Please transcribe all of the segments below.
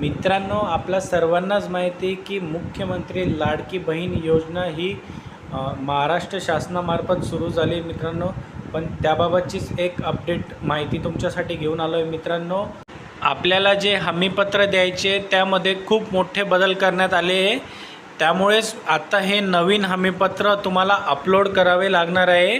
मित्रांनो आपल्या सर्वांनाच माहिती आहे की मुख्यमंत्री लाडकी बहीण योजना ही महाराष्ट्र शासनामार्फत सुरू झाली आहे मित्रांनो. पण त्याबाबतचीच एक अपडेट माहिती तुमच्यासाठी घेऊन आलो आहे मित्रांनो. आपल्याला जे हमीपत्र द्यायचे त्यामध्ये खूप मोठे बदल करण्यात आले आहे. त्यामुळेच आता हे नवीन हमीपत्र तुम्हाला अपलोड करावे लागणार आहे.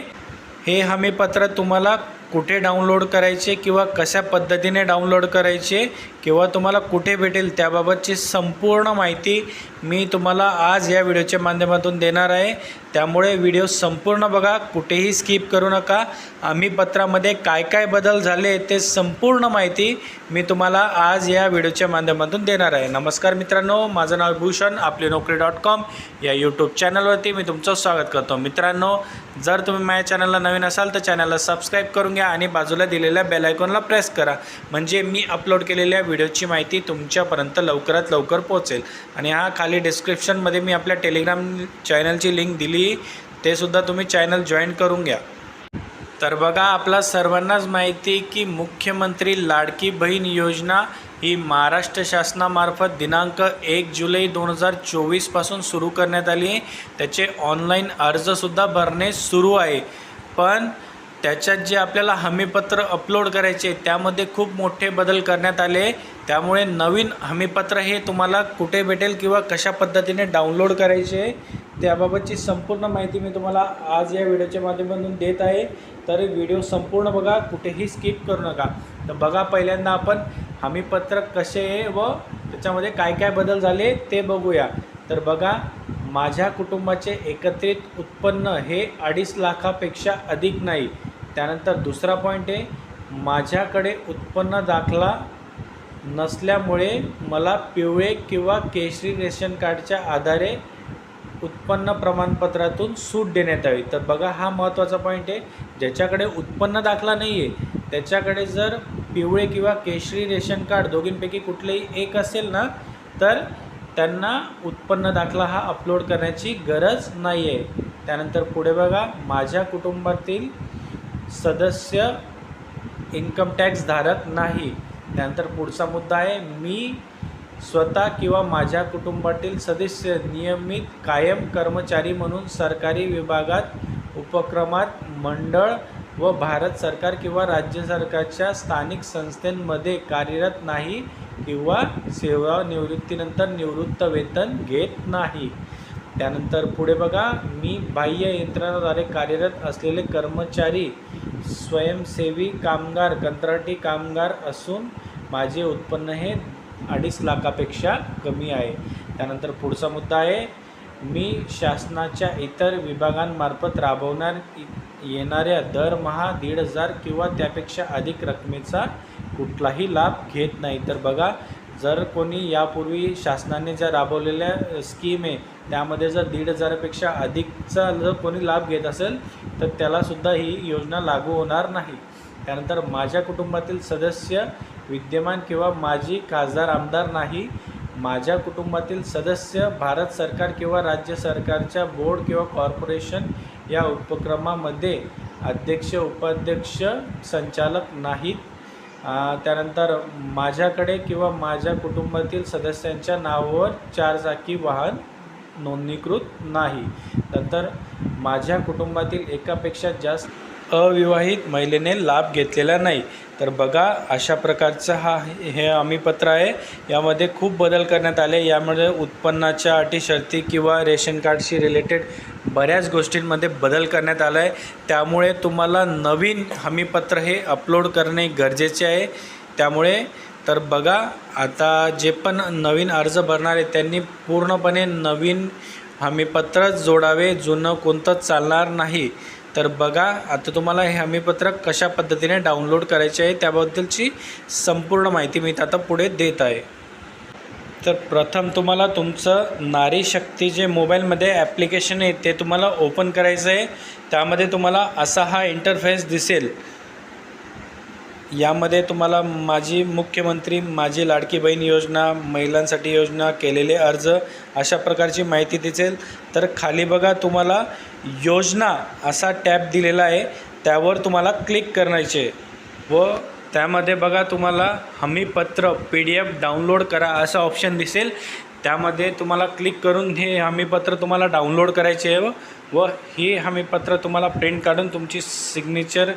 हे हमीपत्र तुम्हाला कुठे डाउनलोड करायचे किंवा कशा पद्धतीने डाउनलोड करायचे किंवा तुम्हाला कुठे भेटेल त्याबाबतची संपूर्ण माहिती मी तुम्हाला आज या व्हिडिओच्या माध्यमातून देणार आहे. त्यामुळे व्हिडिओ संपूर्ण बघा कुठेही स्किप करू नका. आम्ही पत्रामध्ये काय काय बदल झाले ते संपूर्ण माहिती मी तुम्हाला आज या व्हिडिओच्या माध्यमातून देणार आहे. नमस्कार मित्रांनो माझं नाव भूषण आपली नोकरी डॉट कॉम या यूट्यूब चॅनलवरती मी तुमचं स्वागत करतो. मित्रांनो जर तुम्ही माझ्या चॅनलला नवीन असाल तर चॅनलला सबस्क्राईब करून घ्या आणि बाजूला दिलेल्या बेल आयकॉनला प्रेस करा. म्हणजे मी अपलोड केलेल्या व्हिडिओची माहिती तुमच्यापर्यंत लवकरात लवकर पोहोचेल. आणि हा खाली डिस्क्रिप्शनमध्ये मी आपल्या टेलिग्राम चॅनलची लिंक दिली ते सुद्धा तुम्ही चॅनल जॉईन करून घ्या. तर बघा आपला सर्वांनाच माहिती की मुख्यमंत्री लाडकी बहीण योजना ही महाराष्ट्र शासनामार्फत दिनांक एक जुलै दोन हजार चोवीसपासून सुरू करण्यात आली. त्याचे ऑनलाईन अर्जसुद्धा भरणे सुरू आहे. पण त्याच्यात जे आपल्याला हमीपत्र अपलोड करायचे त्यामध्ये खूप मोठे बदल करण्यात आले. त्यामुळे नवीन हमीपत्र हे तुम्हाला कुठे भेटेल किंवा कशा पद्धतीने डाउनलोड करायचे त्याबाबतची संपूर्ण माहिती मी तुम्हाला आज या व्हिडिओच्या माध्यमातून देत आहे. तर व्हिडिओ संपूर्ण बघा कुठेही स्किप करू नका. तर बघा पहिल्यांदा आपण हमीपत्र कसे आहे व त्याच्यामध्ये काय काय बदल झाले ते बघूया. तर बघा माझ्या कुटुंबाचे एकत्रित उत्पन्न हे अडीच लाखापेक्षा अधिक नाही. त्यानंतर दुसरा पॉईंट आहे माझ्याकडे उत्पन्न दाखला नसल्यामुळे मला पिवळे किंवा केशरी रेशन कार्डच्या आधारे उत्पन्न प्रमाणपत्रातून सूट देण्यात यावी. तर बघा हा महत्त्वाचा पॉईंट आहे. ज्याच्याकडे उत्पन्न दाखला नाही आहे त्याच्याकडे जर पिवळे किंवा केशरी रेशन कार्ड दोघींपैकी कुठलेही एक असेल ना तर त्यांना उत्पन्न दाखला हा अपलोड करण्याची गरज नाही आहे त्यानंतर पुढे बघा माझ्या कुटुंबातील सदस्य इन्कम टॅक्स धारक नाही. त्यानंतर पुढचा मुद्दा आहे मी स्वतः किंवा माझ्या कुटुंबातील सदस्य नियमित कायम कर्मचारी म्हणून सरकारी विभागात उपक्रमात मंडळ व भारत सरकार किंवा राज्य सरकारच्या स्थानिक संस्थांमध्ये कार्यरत नाही किंवा सेवानिवृत्तीनंतर निवृत्त वेतन घेत नाही. त्यानंतर पुढे बघा मी बाह्य यंत्रणाद्वारे कार्यरत असलेले कर्मचारी स्वयंसेवी कामगार कंत्राटी कामगार असून माझे उत्पन्न हे अडीच लाखापेक्षा कमी आहे. त्यानंतर पुढचा मुद्दा आहे मी शासनाच्या इतर विभागांमार्फत राबवणार येणाऱ्या दरमहा दीड हजार किंवा त्यापेक्षा अधिक रकमेचा कुठलाही लाभ घेत नाही. तर बघा जर कोणी यापूर्वी शासनाने ज्या राबवलेल्या स्कीम आहे त्यामध्ये जर दीड हजारापेक्षा अधिकचा जर कोणी लाभ घेत असेल तर त्यालासुद्धा ही योजना लागू होणार नाही. त्यानंतर माझ्या कुटुंबातील सदस्य विद्यमान किंवा माजी खासदार आमदार नाही माझ्या कुटुंबातील सदस्य भारत सरकार किंवा राज्य सरकारच्या बोर्ड किंवा कॉर्पोरेशन या उपक्रमामध्ये अध्यक्ष उपाध्यक्ष संचालक नाहीत. त्यानंतर माझ्याकडे किंवा माझ्या कुटुंबातील सदस्यांच्या नावावर चारचाकी वाहन नोंदणीकृत नाही. नंतर माझ्या कुटुंबातील एकापेक्षा जास्त अविवाहित महिलेने लाभ घेतलेला नाही. तर बघा अशा प्रकारचं हा हे हमीपत्र आहे. यामध्ये खूप बदल करण्यात आले. यामध्ये उत्पन्नाच्या अटी शर्ती किंवा रेशन कार्डशी रिलेटेड बऱ्याच गोष्टींमध्ये बदल करण्यात आला आहे त्यामुळे तुम्हाला नवीन हमीपत्र हे अपलोड करणे गरजेचे आहे. त्यामुळे तर बघा आता जे पण नवीन अर्ज भरणार आहे त्यांनी पूर्णपणे नवीन हमीपत्रच जोडावे. जुनं कोणतंच चालणार नाही. तर बघा आता तुम्हाला हे हमीपत्रक कशा पद्धतीने डाउनलोड करायचे आहे त्याबद्दलची संपूर्ण माहिती मी आता पुढे देत आहे. तर प्रथम तुम्हाला तुमचं नारी शक्ती जे मोबाईलमध्ये ॲप्लिकेशन आहे ते तुम्हाला ओपन करायचं आहे. त्यामध्ये तुम्हाला असा हा इंटरफेस दिसेल. यामध्ये तुम्हाला माझी मुख्यमंत्री माझी लाडकी बहीण योजना महिलांसाठी योजना केलेले अर्ज अशा प्रकारची माहिती दिसेल. तर खाली बघा तुम्हाला योजना असा टॅब दिलेला आहे. त्यावर तुम्हाला क्लिक करायचे. व त्यामध्ये बघा तुम्हाला हमीपत्र पी डी एफ डाउनलोड करा असं ऑप्शन दिसेल. त्यामध्ये तुम्हाला क्लिक करून हे हमीपत्र तुम्हाला डाउनलोड करायचे आहे. व- व हे हमीपत्र तुम्हाला प्रिंट काढून तुमची सिग्नेचर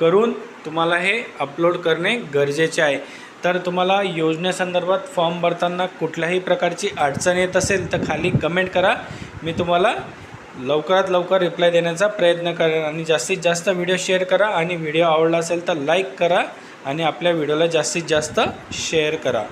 करून तुम्हाला हे अपलोड करणे गरजेचे आहे. तर तुम्हाला योजनेसंदर्भात फॉर्म भरताना कुठल्याही प्रकारची अडचण येत असेल तर खाली कमेंट करा. मी तुम्हाला लवकरात लवकर रिप्लाय देण्याचा प्रयत्न करेन आणि जास्तीत जास्त व्हिडिओ शेअर करा आणि व्हिडिओ आवडला असेल तर लाईक करा आणि आपल्या व्हिडिओला जास्तीत जास्त शेअर करा.